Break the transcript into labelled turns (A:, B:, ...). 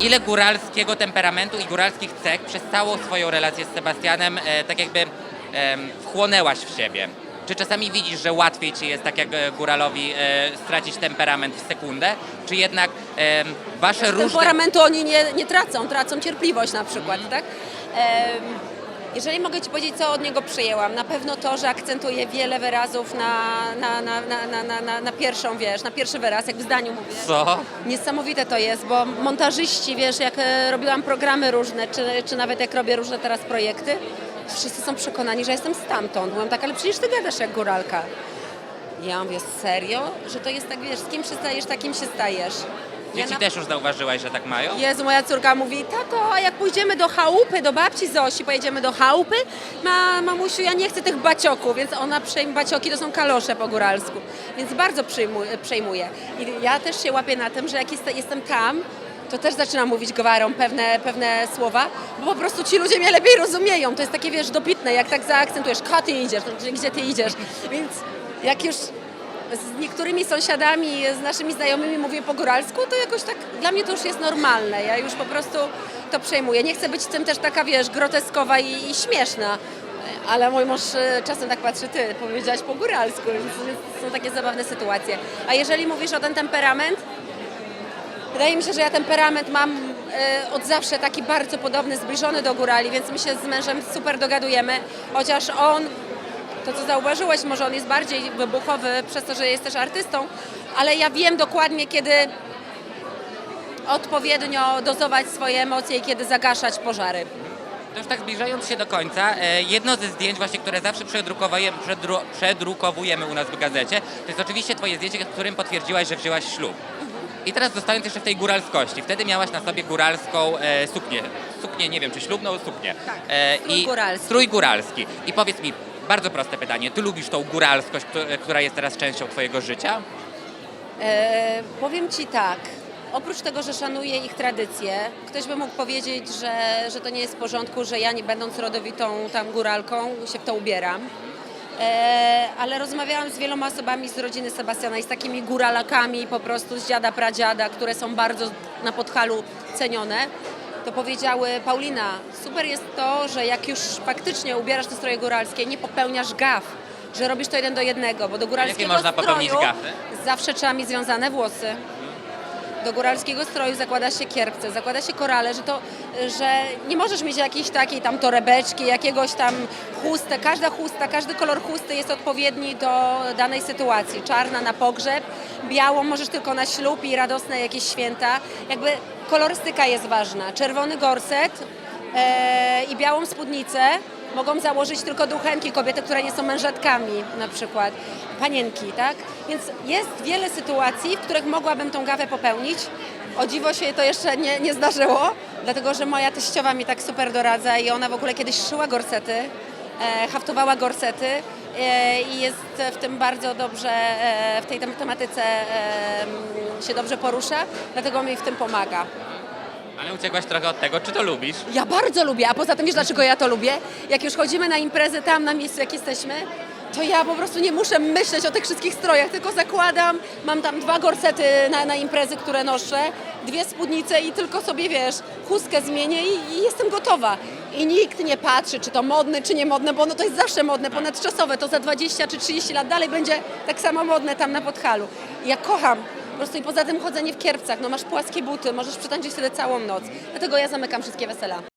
A: Ile góralskiego temperamentu i góralskich cech przez całą swoją relację z Sebastianem e, tak jakby em, wchłonęłaś w siebie? Czy czasami widzisz, że łatwiej ci jest tak jak e, góralowi e, stracić temperament w sekundę? Czy jednak em, wasze różne...
B: Temperamentu oni nie, nie tracą, tracą cierpliwość na przykład, tak? Em, jeżeli mogę Ci powiedzieć, co od niego przyjęłam, na pewno to, że akcentuje wiele wyrazów na, na, na, na, na, na, na, pierwszą, wiesz, na pierwszy wyraz, jak w zdaniu mówię.
A: Co?
B: Niesamowite to jest, bo montażyści, wiesz, jak e, robiłam programy różne, czy, czy nawet jak robię różne teraz projekty, wszyscy są przekonani, że jestem stamtąd. Mówią tak, ale przecież ty gadasz jak góralka. Ja mówię, serio? Że to jest tak, wiesz, z kim się stajesz, takim się stajesz.
A: Dzieci
B: na-
A: też już zauważyłaś, że tak mają?
B: Jezu, moja córka mówi, tato, a jak pójdziemy do chałupy, do babci Zosi, pojedziemy do chałupy, ma, mamusiu, ja nie chcę tych bacioków, więc ona przejmuje, bacioki to są kalosze po góralsku, więc bardzo przejmuje. I ja też się łapię na tym, że jak jest, jestem tam, to też zaczynam mówić gwarą pewne, pewne słowa, bo po prostu ci ludzie mnie lepiej rozumieją. To jest takie, wiesz, dobitne, jak tak zaakcentujesz, ko ty idziesz, to gdzie ty idziesz. Więc jak już z niektórymi sąsiadami, z naszymi znajomymi mówię po góralsku, to jakoś tak dla mnie to już jest normalne. Ja już po prostu to przejmuję. Nie chcę być tym też taka, wiesz, groteskowa i, i śmieszna. Ale mój mąż e, czasem tak patrzy, ty powiedziałaś po góralsku, więc są takie zabawne sytuacje. A jeżeli mówisz o ten temperament, wydaje mi się, że ja temperament mam e, od zawsze taki bardzo podobny, zbliżony do górali, więc my się z mężem super dogadujemy, chociaż on to, co zauważyłeś, może on jest bardziej wybuchowy przez to, że jest też artystą, ale ja wiem dokładnie, kiedy odpowiednio dozować swoje emocje i kiedy zagaszać pożary.
A: To już tak zbliżając się do końca, e, jedno ze zdjęć właśnie, które zawsze przedrukowujemy, przedru, przedrukowujemy u nas w gazecie, to jest oczywiście twoje zdjęcie, którym potwierdziłaś, że wzięłaś ślub. I teraz zostając jeszcze w tej góralskości, wtedy miałaś na sobie góralską e, suknię. Suknię, nie wiem, czy ślubną suknię.
B: Tak,
A: E,
B: strój góralski.
A: Strój góralski. I powiedz mi, bardzo proste pytanie, ty lubisz tą góralskość, któ- która jest teraz częścią twojego życia?
B: E, powiem Ci tak. Oprócz tego, że szanuję ich tradycje, ktoś by mógł powiedzieć, że, że to nie jest w porządku, że ja nie będąc rodowitą tam góralką się w to ubieram. E, ale rozmawiałam z wieloma osobami z rodziny Sebastiana i z takimi góralakami po prostu z dziada, pradziada, które są bardzo na Podhalu cenione. To powiedziały, Paulina, super jest to, że jak już faktycznie ubierasz te stroje góralskie, nie popełniasz gaf, że robisz to jeden do jednego, bo do góralskiego
A: można popełnić
B: stroju
A: gafy?
B: zawsze trzeba mieć związane włosy. Do góralskiego stroju zakłada się kierpce, zakłada się korale, że to, że nie możesz mieć jakiejś takiej tam torebeczki, jakiegoś tam chustę. Każda chusta, każdy kolor chusty jest odpowiedni do danej sytuacji. Czarna na pogrzeb, białą możesz tylko na ślub i radosne jakieś święta. Jakby kolorystyka jest ważna. Czerwony gorset e, i białą spódnicę mogą założyć tylko duchenki, kobiety, które nie są mężatkami na przykład, panienki, tak? Więc jest wiele sytuacji, w których mogłabym tą gawę popełnić. O dziwo się to jeszcze nie, nie zdarzyło, dlatego że moja teściowa mi tak super doradza i ona w ogóle kiedyś szyła gorsety, e, haftowała gorsety e, i jest w tym bardzo dobrze, e, w tej tem- tematyce e, się dobrze porusza, dlatego mi w tym pomaga.
A: Ale uciekłaś trochę od tego, czy to lubisz?
B: Ja bardzo lubię, a poza tym wiesz dlaczego ja to lubię? Jak już chodzimy na imprezy tam na miejscu, jak jesteśmy, to ja po prostu nie muszę myśleć o tych wszystkich strojach, tylko zakładam, mam tam dwa gorsety na, na imprezy, które noszę, dwie spódnice i tylko sobie, wiesz, chustkę zmienię i, i jestem gotowa. I nikt nie patrzy, czy to modne, czy nie modne, bo no to jest zawsze modne, ponadczasowe, to za 20 czy 30 lat dalej będzie tak samo modne tam na Podhalu. Ja kocham prostu i poza tym chodzenie w kierpcach, no masz płaskie buty, możesz przetańczyć wtedy całą noc. Dlatego ja zamykam wszystkie wesela.